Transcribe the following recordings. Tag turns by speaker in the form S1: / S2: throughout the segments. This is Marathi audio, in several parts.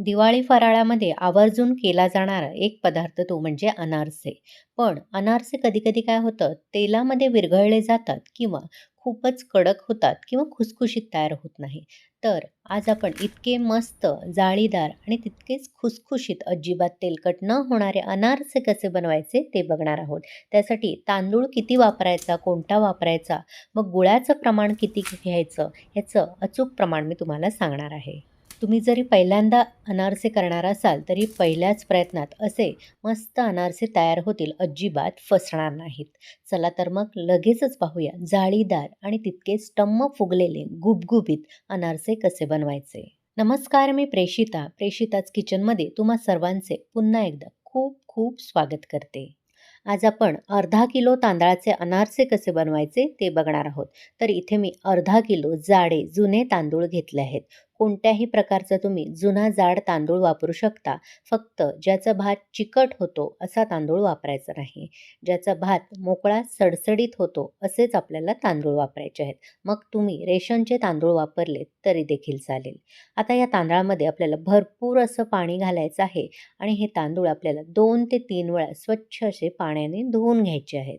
S1: दिवाळी फराळामध्ये आवर्जून केला जाणारा एक पदार्थ तो म्हणजे अनारसे. पण अनारसे कधीकधी काय होतं? तेलामध्ये विरघळले जातात किंवा खूपच कडक होतात किंवा खुसखुशीत तयार होत नाही. तर आज आपण इतके मस्त जाळीदार आणि तितकेच खुसखुशीत अजिबात तेलकट न होणारे अनारसे कसे बनवायचे ते बघणार आहोत. त्यासाठी तांदूळ किती वापरायचा कोणता वापरायचा मग गुळाचं प्रमाण किती घ्यायचं ह्याचं अचूक प्रमाण मी तुम्हाला सांगणार आहे. तुम्ही जरी पहिल्यांदा अनारसे करणार असाल तरी पहिल्याच प्रयत्नात असे मस्त अनारसे तयार होतील. अजिबात फसणार नाहीत. चला तर मग लगेचच पाहूया. जाळीदार आणि तितकेच टम्म फुगलेले गुबगुबीत अनारसे कसे बनवायचे? नमस्कार मी प्रेषिता प्रेषिताच किचनमध्ये तुम्हा सर्वांचे पुन्हा एकदा खूप खूप स्वागत करते. आज आपण अर्धा किलो तांदळाचे अनारसे कसे बनवायचे ते बघणार आहोत. तर इथे मी अर्धा किलो जाडे जुने तांदूळ घेतले आहेत. कोणत्याही प्रकारचा तुम्ही जुना जाड तांदूळ वापरू शकता. फक्त ज्याचा भात चिकट होतो असा तांदूळ वापरायचा नाही. ज्याचा भात मोकळा सडसडीत होतो असेच आपल्याला तांदूळ वापरायचे आहेत. मग तुम्ही रेशनचे तांदूळ वापरले तरी देखील चालेल. आता या तांदळामध्ये आपल्याला भरपूर असं पाणी घालायचं आहे आणि हे तांदूळ आपल्याला दोन ते तीन वेळा स्वच्छ असे पाण्याने धुवून घ्यायचे आहेत.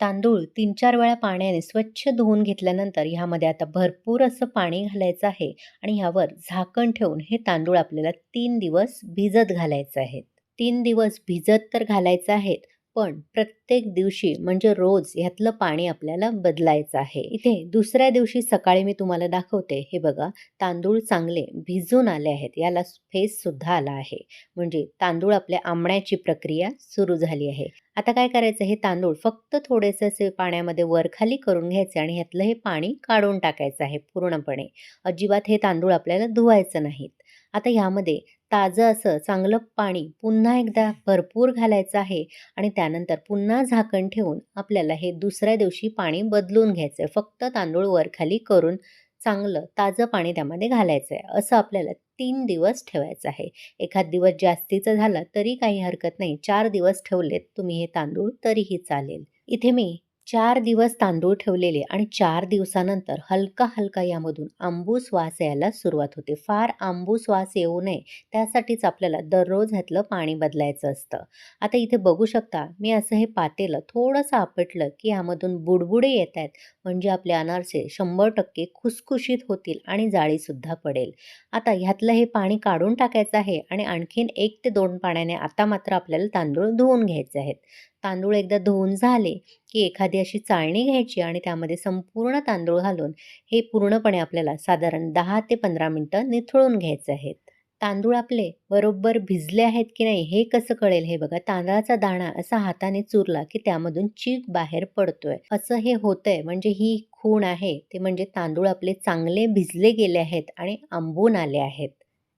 S1: तांदूळ तीन चार वेळा पाण्याने स्वच्छ धुवून घेतल्यानंतर ह्यामध्ये आता भरपूर असं पाणी घालायचं आहे आणि ह्यावर झाकण ठेवून हे तांदूळ आपल्याला तीन दिवस भिजत घालायचं आहेत तीन दिवस भिजत तर घालायचं आहेत पण प्रत्येक दिवशी म्हणजे रोज ह्यातलं पाणी आपल्याला बदलायचं आहे. इथे दुसऱ्या दिवशी सकाळी मी तुम्हाला दाखवते. हे बघा तांदूळ चांगले भिजून आले आहेत. याला फेस सुद्धा आला आहे. म्हणजे तांदूळ आपल्या आंबण्याची प्रक्रिया सुरू झाली आहे. आता काय करायचं? हे तांदूळ फक्त थोडेसे असे पाण्यामध्ये वरखाली करून घ्यायचे आणि ह्यातलं हे पाणी काढून टाकायचं आहे पूर्णपणे. अजिबात हे तांदूळ आपल्याला धुवायचं नाहीत. आता ह्यामध्ये ताजं असं चांगलं पाणी पुन्हा एकदा भरपूर घालायचं आहे आणि त्यानंतर पुन्हा झाकण ठेवून आपल्याला हे दुसऱ्या दिवशी पाणी बदलून घ्यायचं आहे फक्त तांदूळ वरखाली करून चांगलं ताजं पाणी त्यामध्ये घालायचं आहे असं आपल्याला तीन दिवस ठेवायचं आहे. एखाद दिवस जास्तीचं झालं तरी काही हरकत नाही. चार दिवस ठेवलेत तुम्ही हे तांदूळ तरीही चालेल. इथे मी चार दिवस तांदूळ ठेवलेले आणि चार दिवसानंतर हलका हलका यामधून आंबूस वास यायला सुरुवात होते. फार आंबूस वास येऊ नये त्यासाठीच आपल्याला दररोज ह्यातलं पाणी बदलायचं असतं. आता इथे बघू शकता मी असं हे पातेलं थोडंसं आपटलं की यामधून बुडबुडे येत आहेत. म्हणजे आपले अनारसे शंभर टक्के खुसखुशीत होतील आणि जाळीसुद्धा पडेल. आता ह्यातलं हे पाणी काढून टाकायचं आहे आणि आणखीन एक ते दोन पाण्याने आता मात्र आपल्याला तांदूळ धुवून घ्यायचे आहेत. तांदूळ एकदा धुवून झाले की एखादी अशी चाळणी घ्यायची आणि त्यामध्ये संपूर्ण तांदूळ घालून हे पूर्णपणे आपल्याला साधारण दहा ते पंधरा मिनटं निथळून घ्यायचे आहेत. तांदूळ आपले बरोबर भिजले आहेत की नाही हे कसं कळेल? हे बघा तांदळाचा दाणा असा हाताने चुरला की त्यामधून चीक बाहेर पडतोय. असं हे होतंय म्हणजे ही खूण आहे. ते म्हणजे तांदूळ आपले चांगले भिजले गेले आहेत आणि आंबून आले आहेत.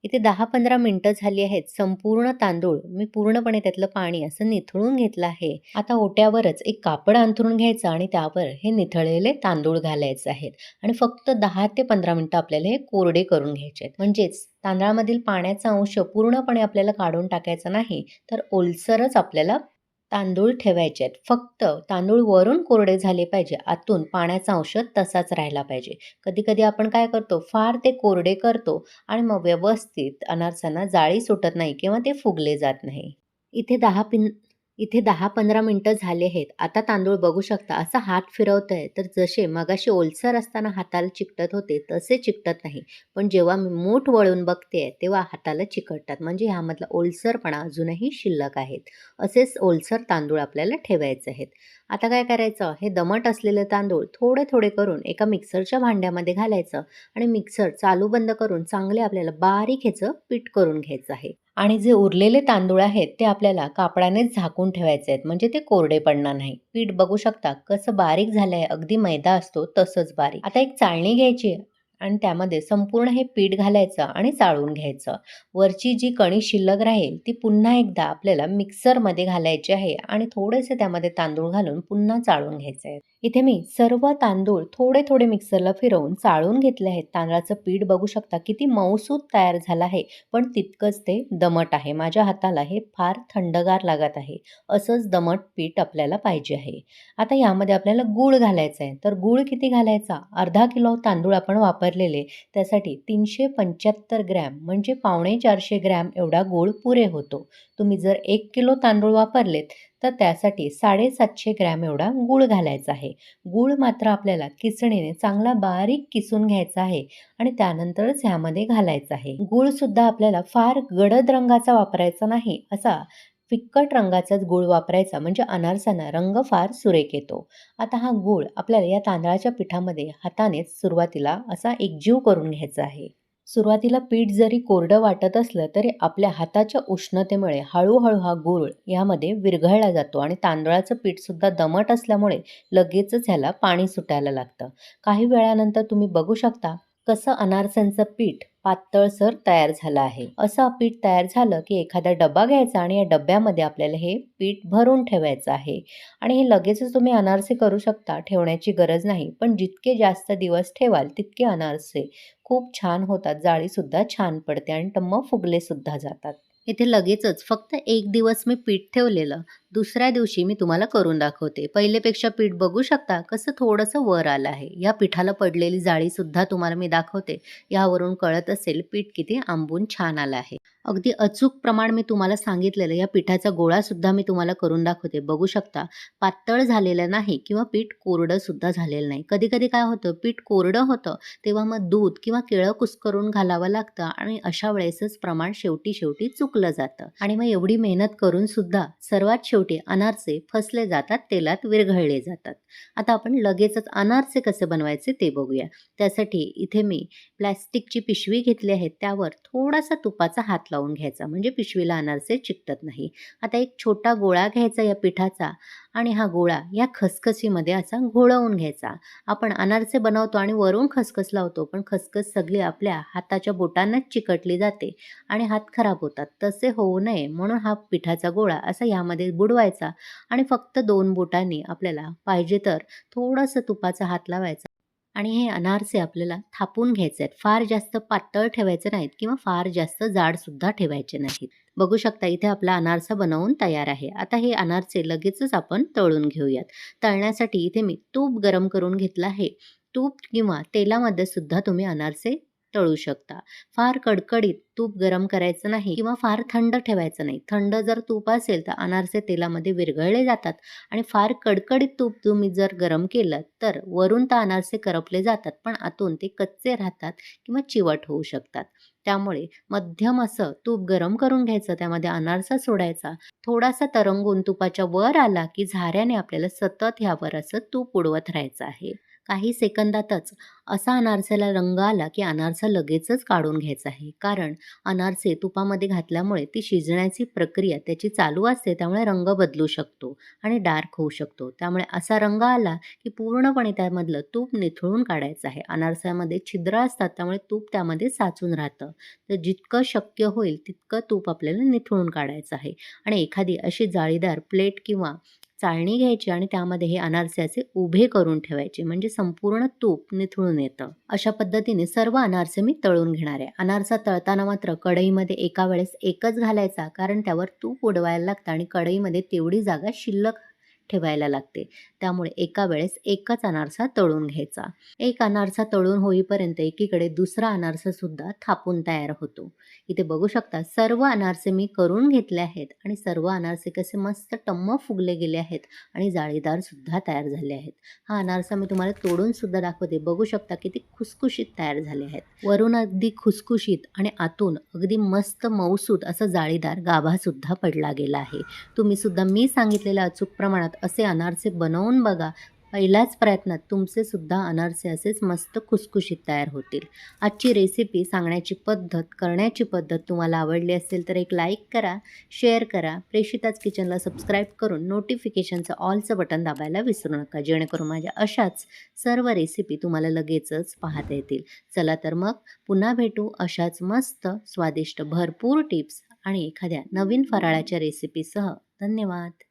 S1: इथे दहा पंधरा मिनटं झाली आहेत. संपूर्ण तांदूळ मी पूर्णपणे त्यातलं पाणी असं निथळून घेतलं आहे. आता ओट्यावरच एक कापड अंथरून घ्यायचं आणि त्यावर हे निथळलेले तांदूळ घालायचे आहेत. आणि फक्त दहा ते पंधरा मिनटं आपल्याला हे कोरडे करून घ्यायचे आहेत. म्हणजेच तांदळामधील पाण्याचा अंश पूर्णपणे आपल्याला काढून टाकायचा नाही तर ओलसरच आपल्याला तांदूळ ठेवायचे आहेत. फक्त तांदूळ वरून कोरडे झाले पाहिजे. आतून पाण्याचा अंश तसाच राहिला पाहिजे. कधी कधी आपण काय करतो? फार ते कोरडे करतो आणि मग व्यवस्थित अनारसांना जाळी सुटत नाही किंवा ते फुगले जात नाही. इथे दहा पिन इथे दहा पंधरा मिनटं झाले आहेत. आता तांदूळ बघू शकता असा हात फिरवत आहे तर जसे मगाशी ओलसर असताना हाताला चिकटत होते तसे चिकटत नाही. पण जेव्हा मी मूठ वळून बघते तेव्हा हाताला चिकटतात. म्हणजे ह्यामधला ओलसरपणा अजूनही शिल्लक आहेत. असेच ओलसर तांदूळ आपल्याला ठेवायचे आहेत. आता काय करायचं? हे दमट असलेले तांदूळ थोडे थोडे करून एका मिक्सरच्या भांड्यामध्ये घालायचं आणि मिक्सर चालू बंद करून चांगले आपल्याला बारीक ह्याचं पीठ करून घ्यायचं आहे. आणि जे उरलेले तांदूळ आहेत ते आपल्याला कापडानेच झाकून ठेवायचे आहेत. म्हणजे ते कोरडे पडणार नाही. पीठ बघू शकता कसं बारीक झालं आहे अगदी मैदा असतो तसंच बारीक. आता एक चाळणी घ्यायची आणि त्यामध्ये संपूर्ण हे पीठ घालायचं आणि चाळून घ्यायचं. वरची जी कणी शिल्लक राहील ती पुन्हा एकदा आपल्याला मिक्सरमध्ये घालायची आहे आणि थोडेसे त्यामध्ये तांदूळ घालून पुन्हा चाळून घ्यायचे आहे इथे मी सर्व तांदूळ थोडे थोडे मिक्सरला फिरवून चाळून घेतले आहेत. तांदळाचं पीठ बघू शकता किती मऊसूत तयार झालं आहे पण तितकंच ते दमट आहे. माझ्या हाताला हे फार थंडगार लागत आहे. असंच दमट पीठ आपल्याला पाहिजे आहे. आता यामध्ये आपल्याला गूळ घालायचा आहे तर गूळ किती घालायचा? अर्धा किलो तांदूळ आपण वापर वापरलेले. त्यासाठी तीनशे पंच्याहत्तर ग्रॅम म्हणजे पावणे चारशे ग्रॅम एवढा गूळ पुरे होतो. तुम्ही जर एक किलो तांदूळ वापरलेत तर त्यासाठी साडेसातशे ग्रॅम एवढा गूळ घालायचा आहे. गूळ मात्र आपल्याला किसणीने चांगला बारीक किसून घ्यायचा आहे आणि त्यानंतरच ह्यामध्ये घालायचा आहे. गूळसुद्धा आपल्याला फार गडद रंगाचा वापरायचा नाही असा फिक्कट रंगाचाच गूळ वापरायचा म्हणजे अनारसाना रंग फार सुरेख येतो. आता हा गूळ आपल्याला या तांदळाच्या पिठामध्ये हातानेच सुरुवातीला असा एकजीव करून घ्यायचा आहे. सुरुवातीला पीठ जरी कोरडं वाटत असलं तरी आपल्या हाताच्या उष्णतेमुळे हळूहळू हा गूळ यामध्ये विरघळला जातो आणि तांदळाचं पीठसुद्धा दमट असल्यामुळे लगेचच ह्याला पाणी सुटायला लागतं. काही वेळानंतर तुम्ही बघू शकता कसं अनारसांचं पीठ पातळसर तयार झाला आहे. असं पीठ तयार झालं की एखादा डबा घ्यायचा आणि या डब्यामध्ये आपल्याला हे पीठ भरून ठेवायचं आहे. आणि हे लगेचच तुम्ही अनारसे करू शकता ठेवण्याची गरज नाही. पण जितके जास्त दिवस ठेवाल तितके अनारसे खूप छान होतात जाळीसुद्धा छान पडते आणि टम्म फुगले सुद्धा जातात. इथे लगेचच. फक्त एक दिवस मी पीठ ठेवलेलं. दुसऱ्या दिवशी मी तुम्हाला करून दाखवते. पहिलेपेक्षा पीठ बघू शकता कसं थोडंसं वर आलं आहे. या पिठाला पडलेली जाळीसुद्धा तुम्हाला मी दाखवते. यावरून कळत असेल पीठ किती आंबून छान आलं आहे. अगदी अचूक प्रमाण मी तुम्हाला सांगितलेलं या पिठाचा गोळासुद्धा मी तुम्हाला करून दाखवते. बघू शकता पातळ झालेलं नाही किंवा पीठ कोरडं सुद्धा झालेलं नाही. कधी कधी काय होतं पीठ कोरडं होतं तेव्हा मग दूध किंवा केळं कुस्करून घालावं लागतं आणि अशा वेळेसच प्रमाण शेवटी शेवटी चुकलं जातं. आणि मग एवढी मेहनत करून सुद्धा सर्वात शेवटी अनारसे फसले जातात तेलात विरघळले जातात. आता आपण लगेचच अनारसे कसे बनवायचे ते बघूया. त्यासाठी इथे मी प्लॅस्टिकची पिशवी घेतली आहे. त्यावर थोडासा तुपाचा हात लावून घ्यायचा. म्हणजे पिशवीला अनारसे चिकटत नाही. आता एक छोटा गोळा घ्यायचा या पिठाचा. आणि हा गोळा या खसखसीमध्ये असा घोळवून घ्यायचा. आपण अनारसे बनवतो आणि वरून खसखस लावतो पण खसखस सगळी आपल्या हाताच्या बोटांनाच चिकटली जाते आणि हात खराब होतात. तसे होऊ नये म्हणून हा पिठाचा गोळा असा यामध्ये बुडवायचा आणि फक्त दोन बोटांनी आपल्याला पाहिजे तर थोडंसं तुपाचा हात लावायचा आणि हे अनारसे आपल्याला थापून घ्यायचे आहेत. फार जास्त पातळ ठेवायचे नाहीत किंवा फार जास्त जाडसुद्धा ठेवायचे नाहीत. बघू शकता इथे आपला अनारसा बनवून तयार आहे. आता हे अनारसे लगेचच आपण तळून घेऊयात. तळण्यासाठी इथे मी तूप गरम करून घेतलं आहे. तूप किंवा तेलामध्ये सुद्धा तुम्ही अनारसे तळू शकता. फार कडकडीत तूप गरम करायचं नाही किंवा फार थंड ठेवायचं नाही. थंड जर तूप असेल तर अनारसे तेलामध्ये विरघळले जातात आणि फार कडकडीत तूप तुम्ही जर गरम केलं तर वरून तर अनारसे करपले जातात पण आतून ते कच्चे राहतात किंवा चिवट होऊ शकतात. त्यामुळे मध्यम असं तूप गरम करून घ्यायचं त्यामध्ये अनारसा सोडायचा. थोडासा तरंगून तुपाच्या वर आला की झाऱ्याने आपल्याला सतत ह्यावर असं तूप उडवत राहायचं आहे. काही सेकंदातच असा अनारसाला रंग आला की अनारसा लगेचच काढून घ्यायचा आहे. कारण अनारसे तुपामध्ये घातल्यामुळे ती शिजण्याची प्रक्रिया त्याची चालू असते त्यामुळे रंग बदलू शकतो आणि डार्क होऊ शकतो. त्यामुळे असा रंग आला की पूर्णपणे त्यामधलं तूप निथळून काढायचं आहे. अनारसामध्ये छिद्र असतात त्यामुळे तूप त्यामध्ये साचून राहतं. तर जितकं शक्य होईल तितकं तूप आपल्याला निथळून काढायचं आहे. आणि एखादी अशी जाळीदार प्लेट किंवा चाळणी घ्यायची आणि त्यामध्ये हे अनारसे असे उभे करून ठेवायचे. म्हणजे संपूर्ण तूप निथळून येतं. अशा पद्धतीने सर्व अनारसे मी तळून घेणार आहे. अनारसा तळताना मात्र कढईमध्ये एका वेळेस एकच घालायचा कारण त्यावर तूप उडवायला लागतं आणि कढईमध्ये तेवढी जागा शिल्लक ठेवायला लागते. त्यामुळे एका वेळेस एकच अनारसा तळून घ्यायचा. एक अनारसा तळून होईपर्यंत एकीकडे दुसरा अनारसासुद्धा थापून तयार होतो. इथे बघू शकता सर्व अनारसे मी करून घेतले आहेत आणि सर्व अनारसे कसे मस्त टम्म फुगले गेले आहेत आणि जाळीदार सुद्धा तयार झाले आहेत. हा अनारसा मी तुम्हाला तोडून सुद्धा दाखवते. बघू शकता किती खुसखुशीत तयार झाले आहेत. वरून अगदी खुसखुशीत आणि आतून अगदी मस्त मऊसूत असं जाळीदार गाभासुद्धा पडला गेला आहे. तुम्ही सुद्धा मी सांगितलेल्या अचूक प्रमाणात असे अनारसे बनवून बघा. पहिल्याच प्रयत्नात तुमचे सुद्धा अनारसे असेच मस्त खुसखुशीत तयार होतील. आजची रेसिपी सांगण्याची पद्धत करण्याची पद्धत तुम्हाला आवडली असेल तर एक लाईक करा शेअर करा. प्रेषिताच किचनला सबस्क्राईब करून नोटिफिकेशनचं ऑलचं बटन दाबायला विसरू नका. जेणेकरून माझ्या अशाच सर्व रेसिपी तुम्हाला लगेचच पाहता येतील. चला तर मग पुन्हा भेटू अशाच मस्त स्वादिष्ट भरपूर टिप्स आणि एखाद्या नवीन फराळाच्या रेसिपीसह धन्यवाद.